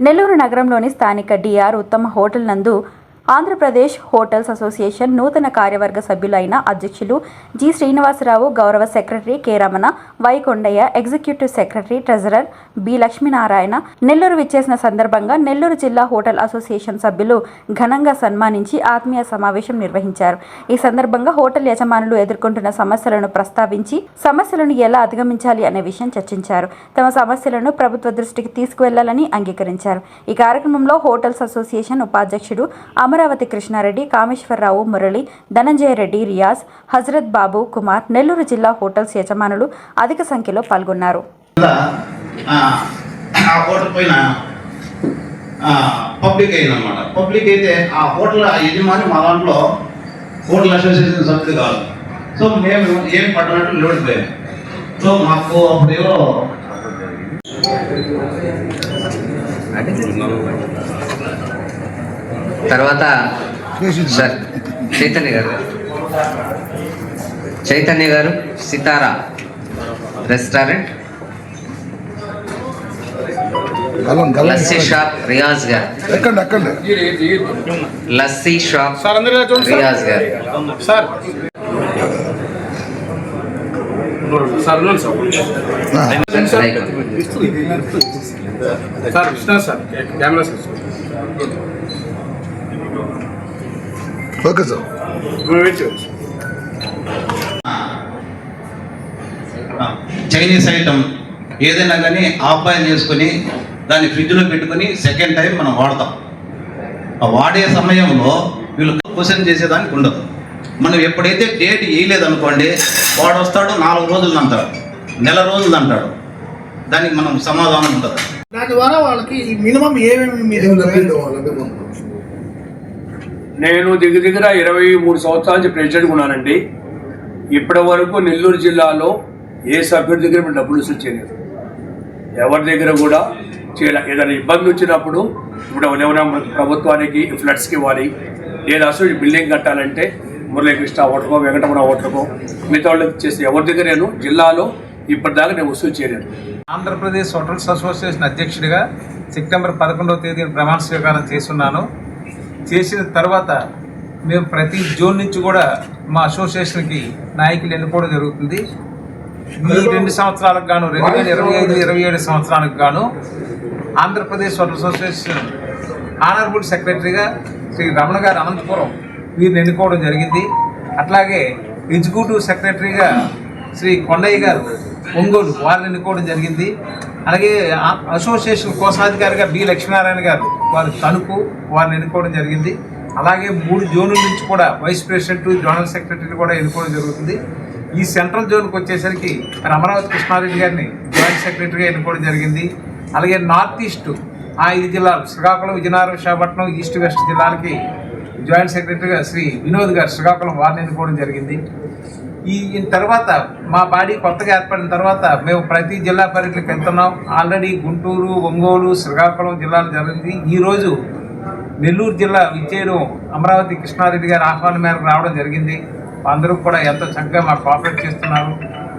నెల్లూరు నగరంలోని స్థానిక డిఆర్ ఉత్తమ హోటల్ నందు ఆంధ్రప్రదేశ్ హోటల్స్ అసోసియేషన్ నూతన కార్యవర్గ సభ్యులైన అధ్యక్షులు జి శ్రీనివాసరావు గౌరవ secretary K Ramana Vaikondaiah executive secretary treasurer B Lakshminarayana. Nellore విచ్చేసిన సందర్భంగా నెల్లూరు జిల్లా హోటల్ అసోసియేషన్ సభ్యులు ఘనంగా సన్మానించి ఆత్మీయ సమావేశం నిర్వహించారు. ఈ సందర్భంగా హోటల్ యజమానులు ఎదుర్కొంటున్న సమస్యలను ప్రస్తావించి సమస్యలను ఎలా అధిగమించాలి అనే విషయం చర్చించారు. తమ సమస్యలను ప్రభుత్వ దృష్టికి తీసుకువెళ్ళాలని అంగీకరించారు. ఈ కార్యక్రమంలో హోటల్స్ అసోసియేషన్ ఉపాధ్యక్షుడు అమర్ అమరావతి కృష్ణారెడ్డి కామేశ్వరరావు మురళి ధనంజయ రెడ్డి రియాజ్ హజరత్ బాబు కుమార్ నెల్లూరు జిల్లా హోటల్స్ యజమానులు అధిక సంఖ్యలో పాల్గొన్నారు. కింద, ఆ, ఆ హోటల్ పైన పబ్లిక్ అయిందనమాట పబ్లిక్ అయితే ఆ హోటల్ యజమాని మా దాంట్లో హోటల్ అసోసియేషన్ సభ్యులు కాదు. సో మేము ఏం పట్టినట్టు లోడిపోయాం సో మాకు తర్వాత సార్ చైతన్య గారు. చైతన్య గారు సితారా రెస్టారెంట్. లస్సీ షాప్ రియాజ్ గారు. లస్సీ షాప్ రియాజ్ గారు. Sir. Sir sir. Sir camera sir. Okay sir Chinese item ఏదైనా కానీ ఆఫ్ బాయిల్ చేసుకొని దాన్ని ఫ్రిడ్జ్లో పెట్టుకొని సెకండ్ టైం మనం వాడతాం. ఆ వాడే సమయంలో వీళ్ళు క్వశ్చన్ చేసేదానికి ఉండదు. మనం ఎప్పుడైతే డేట్ వేయలేదనుకోండి వాడు వస్తాడు నాలుగు రోజులు అంటాడు నెల రోజులు అంటాడు. దానికి మనం సమాధానం ఉండదు. దాని ద్వారా వాళ్ళకి మినిమం ఏమేమి నేను దగ్గర దగ్గర ఇరవై మూడు సంవత్సరాల నుంచి ప్రెసిడెంట్ ఉన్నానండి. ఇప్పటి వరకు నెల్లూరు జిల్లాలో ఏ సభ్యుడి దగ్గర మేము డబ్బులు వసూలు చేయలేదు. ఎవరి దగ్గర కూడా చేయలే. ఏదైనా ఇబ్బంది వచ్చినప్పుడు ఇప్పుడు ఎవరైనా ప్రభుత్వానికి ఫ్లడ్స్కి ఇవ్వాలి. లేదా అసలు బిల్డింగ్ కట్టాలంటే మురళీకృష్ణ ఓటకో వెంకటరమణ ఓటకో మిగతా వాళ్ళకి చేసి ఎవరి దగ్గర నేను జిల్లాలో ఇప్పటిదాకా నేను వసూలు చేయలేదు. ఆంధ్రప్రదేశ్ హోటల్స్ అసోసియేషన్ అధ్యక్షుడిగా సెప్టెంబర్ పదకొండవ తేదీన ప్రమాణ స్వీకారం చేస్తున్నాను. చేసిన తర్వాత మేము ప్రతి జోన్ నుంచి కూడా మా అసోసియేషన్కి నాయకులు ఎన్నుకోవడం జరుగుతుంది. ఈ రెండు సంవత్సరాలకు గాను రెండు వేల ఇరవై ఐదు ఇరవై ఏడు సంవత్సరాలకు గాను ఆంధ్రప్రదేశ్ హోటల్ అసోసియేషన్ ఆనరబుల్ సెక్రటరీగా శ్రీ రమణ గారు అనంతపురం వీరిని ఎన్నుకోవడం జరిగింది. అట్లాగే ఎగ్జిక్యూటివ్ సెక్రటరీగా శ్రీ కొండయ్య గారు ఒంగోలు వారిని ఎన్నుకోవడం జరిగింది. అలాగే అసోసియేషన్ కోశాధికారిగా బి లక్ష్మీనారాయణ గారు వారి తణుకు వారిని ఎన్నుకోవడం జరిగింది. అలాగే మూడు జోన్ల నుంచి కూడా వైస్ ప్రెసిడెంట్ జోనల్ సెక్రటరీ కూడా ఎన్నుకోవడం జరుగుతుంది. ఈ సెంట్రల్ జోన్కి వచ్చేసరికి మరి అమరావతి కృష్ణారెడ్డి గారిని జాయింట్ సెక్రటరీగా ఎన్నుకోవడం జరిగింది. అలాగే నార్త్ ఈస్ట్ ఆ ఐదు జిల్లాలు శ్రీకాకుళం విజయనగరం విశాఖపట్నం ఈస్ట్ వెస్ట్ జిల్లాలకి జాయింట్ సెక్రటరీగా శ్రీ వినోద్ గారు శ్రీకాకుళం వారిని ఎన్నుకోవడం జరిగింది. ఈ తర్వాత మా బాడీ కొత్తగా ఏర్పడిన తర్వాత మేము ప్రతి జిల్లా పర్యటనకు వెళ్తున్నాం. ఆల్రెడీ గుంటూరు ఒంగోలు శ్రీకాకుళం జిల్లాలు జరిగింది. ఈరోజు నెల్లూరు జిల్లా విచ్చేయడం అమరావతి కృష్ణారెడ్డి గారి ఆహ్వానం మేరకు రావడం జరిగింది. అందరూ కూడా ఎంతో చక్కగా మాకు కోఆపరేట్ చేస్తున్నారు.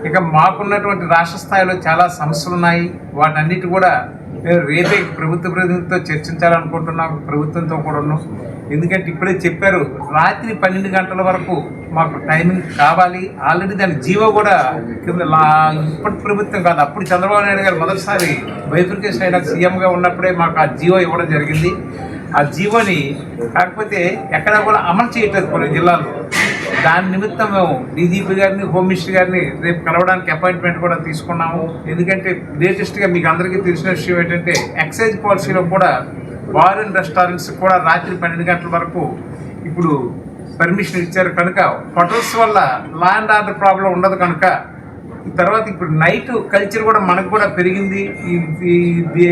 ఇక మాకున్నటువంటి రాష్ట్ర స్థాయిలో చాలా సమస్యలు ఉన్నాయి. వాటన్నిటి కూడా మేము రేపే ప్రభుత్వ ప్రతినిధితో చర్చించాలనుకుంటున్నాం. ప్రభుత్వంతో కూడా ఉన్నాం. ఎందుకంటే ఇప్పుడే చెప్పారు రాత్రి పన్నెండు గంటల వరకు మాకు టైమింగ్ కావాలి. ఆల్రెడీ దాని జీవో కూడా కింద లా ఇప్పటి ప్రభుత్వం కాదు అప్పుడు చంద్రబాబు నాయుడు గారు మొదటిసారి బైఫికేషన్ అయినా సీఎంగా ఉన్నప్పుడే మాకు ఆ జీవో ఇవ్వడం జరిగింది. ఆ జీవోని కాకపోతే ఎక్కడ కూడా అమలు చేయట్లేదు కొన్ని జిల్లాలో. దాని నిమిత్తం మేము డీజీపీ గారిని హోమ్ మినిస్టర్ గారిని రేపు కలవడానికి అపాయింట్మెంట్ కూడా తీసుకున్నాము. ఎందుకంటే లేటెస్ట్గా మీకు అందరికీ తెలిసిన విషయం ఏంటంటే ఎక్సైజ్ పాలసీలో కూడా బార్ అండ్ రెస్టారెంట్స్ కూడా రాత్రి పన్నెండు గంటల వరకు ఇప్పుడు పర్మిషన్ ఇచ్చారు కనుక హోటల్స్ వల్ల లా అండ్ ఆర్డర్ ప్రాబ్లం ఉండదు కనుక తర్వాత ఇప్పుడు నైట్ కల్చర్ కూడా మనకు కూడా పెరిగింది.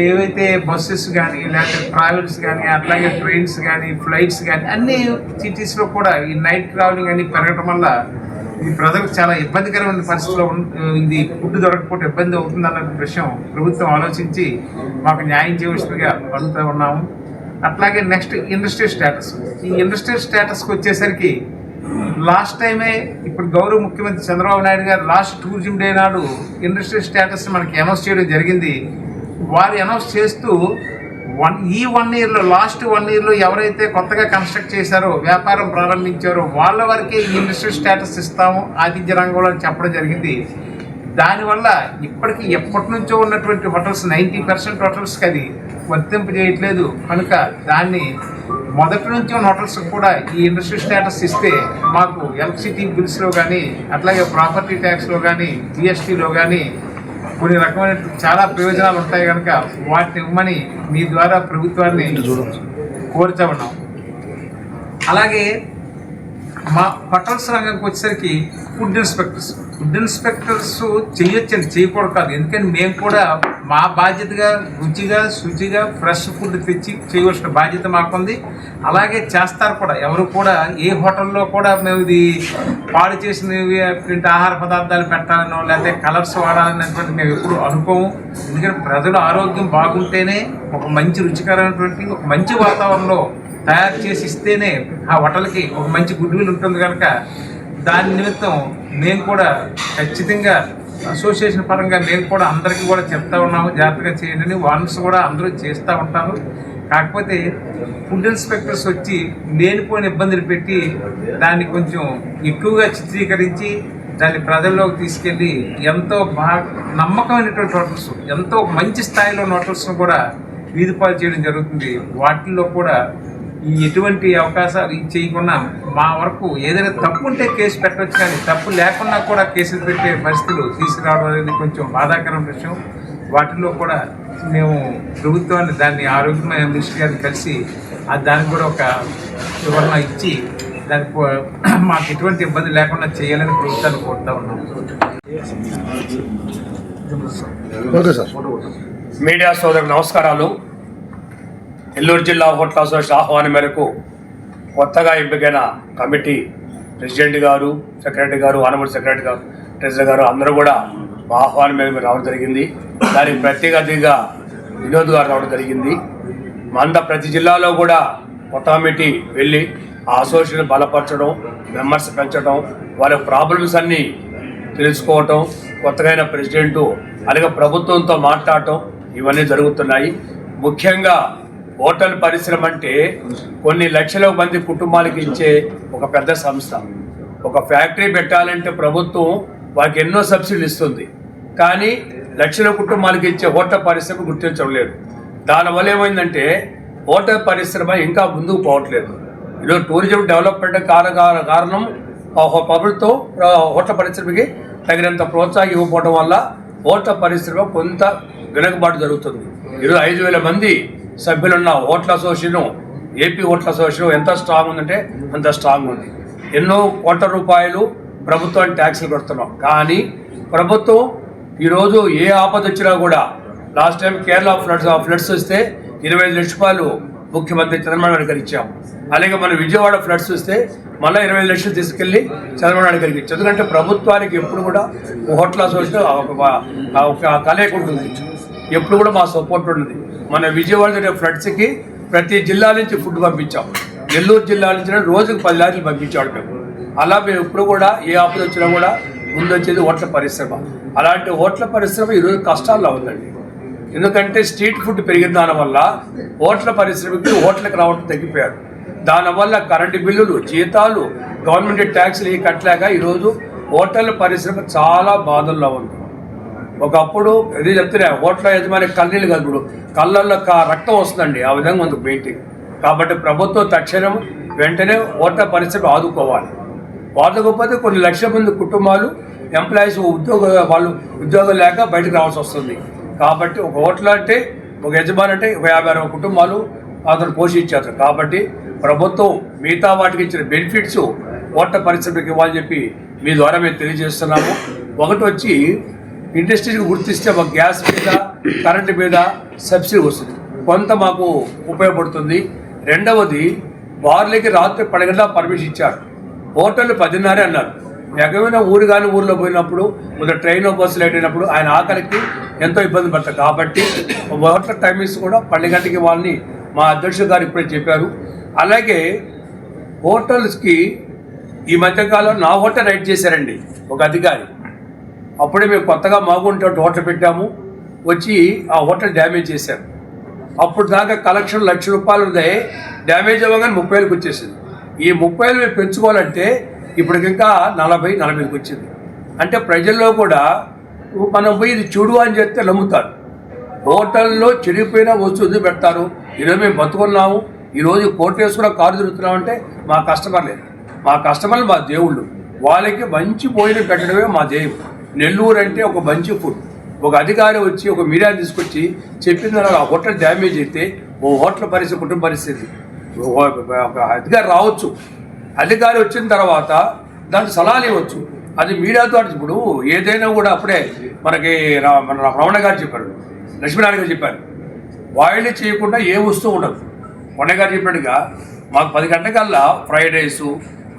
ఏవైతే బస్సెస్ కానీ లేకపోతే ట్రావెల్స్ కానీ అట్లాగే ట్రైన్స్ కానీ ఫ్లైట్స్ కానీ అన్ని సిటీస్లో కూడా ఈ నైట్ ట్రావెలింగ్ అని పెరగడం వల్ల ఈ ప్రజలకు చాలా ఇబ్బందికరమైన పరిస్థితిలో ఉంది. ఫుడ్ దొరకకపోతే ఇబ్బంది అవుతుంది అన్న విషయం ప్రభుత్వం ఆలోచించి మాకు న్యాయం చేయవలసిందిగా అడుగుతూ ఉన్నాము. అట్లాగే నెక్స్ట్ ఇండస్ట్రియల్ స్టేటస్. ఈ ఇండస్ట్రియల్ స్టేటస్కి వచ్చేసరికి లాస్ట్ టైమే ఇప్పుడు గౌరవ ముఖ్యమంత్రి చంద్రబాబు నాయుడు గారు లాస్ట్ టూరిజం డే నాడు ఇండస్ట్రియల్ స్టేటస్ మనకి అనౌన్స్ చేయడం జరిగింది. వారు అనౌన్స్ చేస్తూ వన్ ఈ వన్ ఇయర్లో లాస్ట్ వన్ ఇయర్లో ఎవరైతే కొత్తగా కన్స్ట్రక్ట్ చేశారో వ్యాపారం ప్రారంభించారో వాళ్ళ వరకే ఈ ఇండస్ట్రియల్ స్టేటస్ ఇస్తాము ఆతిథ్య రంగంలో చెప్పడం జరిగింది. దానివల్ల ఇప్పటికీ ఎప్పటి నుంచో ఉన్నటువంటి హోటల్స్ నైంటీ పర్సెంట్ హోటల్స్కి అది వర్తింపు చేయట్లేదు. కనుక దాన్ని మొదటి నుంచి ఉన్న హోటల్స్ కూడా ఈ ఇండస్ట్రీ స్టేటస్ ఇస్తే మాకు ఎలక్ట్రిసిటీ బిల్స్లో కానీ అట్లాగే ప్రాపర్టీ ట్యాక్స్లో కానీ జిఎస్టీలో కానీ కొన్ని రకమైన చాలా ప్రయోజనాలు ఉంటాయి కనుక వాటిని ఇవ్వమని మీ ద్వారా ప్రభుత్వాన్ని కోరుతా ఉన్నాం అలాగే మా హోటల్స్ రంగంకి వచ్చేసరికి ఫుడ్ ఇన్స్పెక్టర్స్ ఫుడ్ ఇన్స్పెక్టర్స్ చేయొచ్చండి చేయకూడదు కాదు. ఎందుకంటే మేము కూడా మా బాధ్యతగా రుచిగా శుచిగా ఫ్రెష్ ఫుడ్ తెచ్చి చేయవలసిన బాధ్యత మాకుంది. అలాగే చేస్తారు కూడా. ఎవరు కూడా ఏ హోటల్లో కూడా మేము ఇది పాడు చేసినవి అటువంటి ఆహార పదార్థాలు పెట్టాలనో లేకపోతే కలర్స్ వాడాలనేటువంటి మేము ఎప్పుడు అనుకోము. ఎందుకంటే ప్రజల ఆరోగ్యం బాగుంటేనే ఒక మంచి రుచికరమైనటువంటి ఒక మంచి వాతావరణంలో తయారు చేసి ఇస్తేనే ఆ హోటల్కి ఒక మంచి గుడ్విల్ ఉంటుంది కనుక దాని నిమిత్తం మేము కూడా ఖచ్చితంగా అసోసియేషన్ పరంగా మేము కూడా అందరికీ కూడా చెప్తా ఉన్నాము జాగ్రత్తగా చేయండి. వార్నర్స్ కూడా అందరూ చేస్తూ ఉంటారు. కాకపోతే ఫుడ్ ఇన్స్పెక్టర్స్ వచ్చి లేనిపోయిన ఇబ్బందులు పెట్టి దాన్ని కొంచెం ఎక్కువగా చిత్రీకరించి దాన్ని ప్రజల్లోకి తీసుకెళ్ళి ఎంతో బాగా నమ్మకమైనటువంటి హోటల్స్ ఎంతో మంచి స్థాయిలో హోటల్స్ను కూడా వీధిపాలు చేయడం జరుగుతుంది. వాటిల్లో కూడా ఎటువంటి అవకాశాలు ఇది చేయకుండా మా వరకు ఏదైనా తప్పు ఉంటే కేసు పెట్టవచ్చు కానీ తప్పు లేకుండా కూడా కేసులు పెట్టే పరిస్థితులు తీసుకురావడం అనేది కొంచెం బాధాకరం విషయం. వాటిలో కూడా మేము ప్రభుత్వాన్ని దాన్ని ఆరోగ్యమైన మినిస్టర్ గారిని కలిసి ఆ దానికి కూడా ఒక వివరణ ఇచ్చి దానికి మాకు ఎటువంటి ఇబ్బంది లేకుండా చేయాలని ప్రభుత్వాన్ని కోరుతా ఉన్నాం. మీడియా సోదరులకు నమస్కారాలు. నెల్లూరు జిల్లా హోటల్ అసోసియేషన్ ఆహ్వానం మేరకు కొత్తగా ఎంపికైన కమిటీ ప్రెసిడెంట్ గారు సెక్రటరీ గారు ఆనమల్ సెక్రటరీ గారు ట్రెజరర్ గారు అందరూ కూడా మా ఆహ్వానం మేరకు రావడం జరిగింది. దానికి ప్రత్యేక వినోద్ గారు రావడం జరిగింది. మంద ప్రతి జిల్లాలో కూడా కొత్త కమిటీ వెళ్ళి ఆ అసోసియేషన్ బలపరచడం మెంబర్స్ పెంచడం వారి ప్రాబ్లమ్స్ అన్నీ తెలుసుకోవటం కొత్తగా ప్రెసిడెంటు అలాగే ప్రభుత్వంతో మాట్లాడటం ఇవన్నీ జరుగుతున్నాయి. ముఖ్యంగా హోటల్ పరిశ్రమ అంటే కొన్ని లక్షల మంది కుటుంబాలకు ఇచ్చే ఒక పెద్ద సంస్థ. ఒక ఫ్యాక్టరీ పెట్టాలంటే ప్రభుత్వం వారికి ఎన్నో సబ్సిడీలు ఇస్తుంది. కానీ లక్షల కుటుంబాలకు ఇచ్చే హోటల్ పరిశ్రమ గుర్తించడం లేదు. దానివల్ల ఏమైందంటే హోటల్ పరిశ్రమ ఇంకా ముందుకు పోవట్లేదు. ఈరోజు టూరిజం డెవలప్మెంట్ కారణ కారణం ప్రభుత్వం హోటల్ పరిశ్రమకి తగినంత ప్రోత్సాహం ఇవ్వకపోవడం వల్ల హోటల్ పరిశ్రమ కొంత వెనుకబాటు జరుగుతుంది. ఈరోజు ఐదు వేల మంది సభ్యులున్న ఓట్ల అసోసియేషను ఏపీ ఓట్ల అసోసియేషన్ ఎంత స్ట్రాంగ్ ఉందంటే అంత స్ట్రాంగ్ ఉంది. ఎన్నో కోట్ల రూపాయలు ప్రభుత్వానికి ట్యాక్స్లు కడుతున్నాం. కానీ ప్రభుత్వం ఈరోజు ఏ ఆపద వచ్చినా కూడా last time Kerala floods floods వస్తే ఇరవై ఐదు లక్షల రూపాయలు ముఖ్యమంత్రి చంద్రబాబు నాయుడు గారికి ఇచ్చాం. అలాగే మన విజయవాడ ఫ్లడ్స్ వస్తే మళ్ళీ ఇరవై ఐదు లక్షలు తీసుకెళ్ళి చంద్రబాబు నాయుడు గారికి ఇచ్చాం. ఎందుకంటే ప్రభుత్వానికి ఎప్పుడు కూడా హోటల్ అసోసియేషన్ ఒక- ఒక ఎప్పుడు కూడా మా సపోర్ట్ ఉన్నది మన విజయవాడ జరిగే ఫ్లడ్స్కి ప్రతి జిల్లా నుంచి ఫుడ్ పంపించాం. నెల్లూరు జిల్లా నుంచి రోజుకు పది లారీలు పంపించాడు మేము. అలా మేము ఎప్పుడు కూడా ఏ ఆపద వచ్చినా కూడా ముందు వచ్చేది పరిశ్రమ. అలాంటి ఓట్ల పరిశ్రమ ఈరోజు కష్టాల్లో ఉందండి. ఎందుకంటే స్ట్రీట్ ఫుడ్ పెరిగిన దానివల్ల ఓట్ల పరిశ్రమకి ఓట్లకు రావడం తగ్గిపోయారు. దానివల్ల కరెంటు బిల్లులు జీతాలు గవర్నమెంట్ ట్యాక్స్లు ఇవి కట్టలేక ఈరోజు హోటల్ పరిశ్రమ చాలా బాధల్లో ఉంది. ఒకప్పుడు ఇది చెప్తున్నా ఓట్ల యజమాని కన్నీళ్ళు కాదు కళ్ళల్లో కా రక్తం వస్తుందండి ఆ విధంగా ఉంది పెయింటింగ్ కాబట్టి ప్రభుత్వం తక్షణం వెంటనే ఓట్ల పరిస్థితి ఆదుకోవాలి. ఆదుకోకపోతే కొన్ని లక్షల మంది కుటుంబాలు ఎంప్లాయీస్ ఉద్యోగ వాళ్ళు ఉద్యోగం లేక బయటకు రావాల్సి వస్తుంది. కాబట్టి ఒక ఓట్ల అంటే ఒక యజమాని అంటే ఒక యాభై అరవై కుటుంబాలు అతను పోషించారు. కాబట్టి ప్రభుత్వం మిగతా వాటికి ఇచ్చిన బెనిఫిట్స్ ఓట్ల పరిశ్రమకి ఇవ్వాలని చెప్పి మీ ద్వారా మేము తెలియజేస్తున్నాము. ఒకటి వచ్చి ఇండస్ట్రీని గుర్తిస్తే మాకు గ్యాస్ మీద కరెంటు మీద సబ్సిడీ వస్తుంది. కొంత మాకు ఉపయోగపడుతుంది. రెండవది బార్లకి రాత్రి పడగల పర్మిషన్ ఇచ్చారు. హోటల్ పదిన్నరే అన్నారు. ఎగమైన ఊరు కానీ ఊర్లో పోయినప్పుడు కొంత ట్రైన్ బస్సు లేట్ అయినప్పుడు ఆయన ఆకలికి ఎంతో ఇబ్బంది పడతారు. కాబట్టి హోటల్ టైమింగ్స్ కూడా పన్నెండు గంటకి వాళ్ళని మా అధ్యక్షుడు గారు ఇప్పుడే చెప్పారు. అలాగే హోటల్స్కి ఈ మధ్యకాలం నా హోటల్ రైడ్ చేశారండి ఒక అధికారి. అప్పుడే మేము కొత్తగా మాగుంటే హోటల్ పెట్టాము. వచ్చి ఆ హోటల్ డ్యామేజ్ చేశారు. అప్పుడు దాకా కలెక్షన్ లక్ష రూపాయలు ఉన్నాయి డ్యామేజ్ అవ్వగానే ముప్పై వేలకు వచ్చేసింది. ఈ ముప్పై వేలు పెంచుకోవాలంటే ఇప్పటికి ఇంకా నలభై నలభైకి వచ్చింది. అంటే ప్రజల్లో కూడా మనం పోయి ఇది చూడు అని చెప్తే నమ్ముతారు. హోటల్లో చెడిపోయిన వస్తువు పెడతారు? ఈరోజు మేము బతుకున్నాము. ఈరోజు కోర్టు వేసుకున్న కారు తిరుగుతున్నామంటే మా కస్టమర్లే. మా కస్టమర్లు మా దేవుళ్ళు. వాళ్ళకి మంచి భోజనం పెట్టడమే మా దేవుడు నెల్లూరు అంటే ఒక మంచి ఫుడ్. ఒక అధికారి వచ్చి ఒక మీడియా తీసుకొచ్చి చెప్పిన ఆ హోటల్ డ్యామేజ్ అయితే ఓ హోటల్ పరిస్థితి కుటుంబ పరిస్థితి. ఒక అధికారి రావచ్చు. అధికారి వచ్చిన తర్వాత దానికి సలహాలు ఇవ్వచ్చు. అది మీడియాతో ఇప్పుడు ఏదైనా కూడా అప్పుడే మనకి రా- మన రమణ గారు చెప్పారు. లక్ష్మీనారాయణ గారు చెప్పారు. బాయిల్ చేయకుండా ఏ వస్తువు ఉండదు. కొండ గారు చెప్పినట్టుగా మాకు పది గంటకల్లా ఫ్రైడ్ రైస్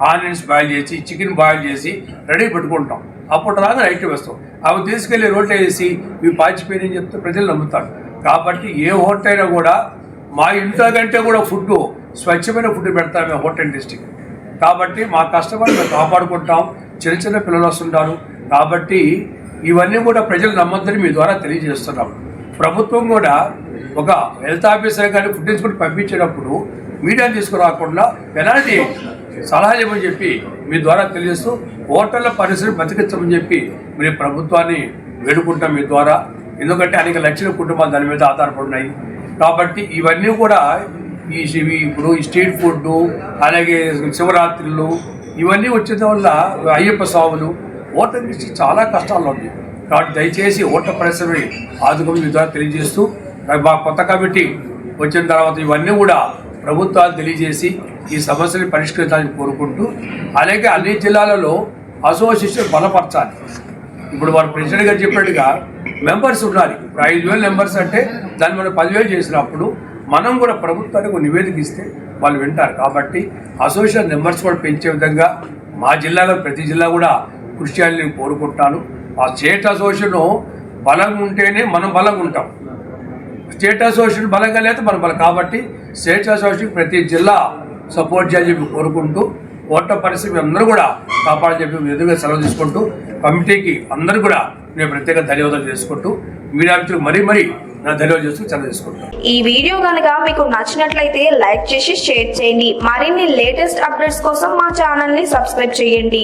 ఆనియన్స్ బాయిల్ చేసి చికెన్ బాయిల్ చేసి రెడీ పెట్టుకుంటాం. అప్పుడు రాదు రైట్ వేస్తాం. అవి తీసుకెళ్ళి రోడ్లు వేసి ఇవి పాచిపోయినని చెప్తే ప్రజలు నమ్ముతారు. కాబట్టి ఏ హోటల్ అయినా కూడా మా ఇంట్లో కంటే కూడా ఫుడ్ స్వచ్ఛమైన ఫుడ్ పెడతాం మేము హోటల్ డిస్టిక్. కాబట్టి మా కస్టమర్ మేము కాపాడుకుంటాం. చిన్న చిన్న పిల్లలు వస్తుంటారు. కాబట్టి ఇవన్నీ కూడా ప్రజలు నమ్మద్దని మీ ద్వారా తెలియజేస్తున్నాం. ప్రభుత్వం కూడా ఒక హెల్త్ ఆఫీసర్ కానీ ఫుడ్ ఇన్స్పెక్టర్ పంపించేటప్పుడు మీడియా తీసుకురాకుండా పెనాల్టీ సలహా ఇవ్వమని చెప్పి మీ ద్వారా తెలియజేస్తూ ఓటర్ల పరిస్థితిని బతికించమని చెప్పి మీరు ప్రభుత్వాన్ని వేడుకుంటాం మీ ద్వారా. ఎందుకంటే అనేక లక్షల కుటుంబాలు దాని మీద ఆధారపడినాయి కాబట్టి ఇవన్నీ కూడా ఈ ఇప్పుడు ఈ స్ట్రీట్ ఫుడ్ అలాగే శివరాత్రులు ఇవన్నీ వచ్చిన వల్ల అయ్యప్ప స్వాములు ఓటర్ నుంచి చాలా కష్టాలు ఉన్నాయి. కాబట్టి దయచేసి ఓటర్ పరిశ్రమని ఆదుకుని మీ ద్వారా తెలియజేస్తూ మా కొత్త కమిటీ వచ్చిన తర్వాత ఇవన్నీ కూడా ప్రభుత్వాలు తెలియజేసి ఈ సమస్యని పరిష్కరించాలని కోరుకుంటూ అలాగే అన్ని జిల్లాలలో అసోసియేషన్ బలపరచాలి. ఇప్పుడు వారు ప్రెసిడెంట్ గారు చెప్పినట్టుగా మెంబర్స్ ఉండాలి. ఇప్పుడు ఐదు వేలు మెంబర్స్ అంటే దాన్ని మనం పదివేలు చేసినప్పుడు మనం కూడా ప్రభుత్వానికి ఒక నివేదిక ఇస్తే వాళ్ళు వింటారు. కాబట్టి అసోసియేషన్ మెంబర్స్ కూడా పెంచే విధంగా మా జిల్లాలో ప్రతి జిల్లా కూడా కృషి చేయాలని నేను కోరుకుంటాను. ఆ స్టేట్ అసోసియేషన్ బలంగా ఉంటేనే మనం బలంగా ఉంటాం. స్టేట్ అసోసియేషన్ బలంగా లేదా మనం బలం. కాబట్టి స్టేట్ అసోసియేషన్ ప్రతి జిల్లా సపోర్ట్ చేయాలని చెప్పి కోరుకుంటూ ఓట్ల పరిస్థితి అందరూ కూడా కాపాడని చెప్పి ఎదురుగా సెలవు తీసుకుంటూ కమిటీకి అందరూ కూడా నేను ప్రత్యేక ధన్యవాదాలు చేసుకుంటూ మీడియా మిత్రులు మరీ మరీ నా ధన్యవాదాలు చేస్తూ సెలవు తీసుకుంటాను ఈ వీడియో కనుక మీకు నచ్చినట్లయితే లైక్ చేసి షేర్ చేయండి. మరిన్ని లేటెస్ట్ అప్డేట్స్ కోసం మా ఛానల్ని సబ్స్క్రైబ్ చేయండి.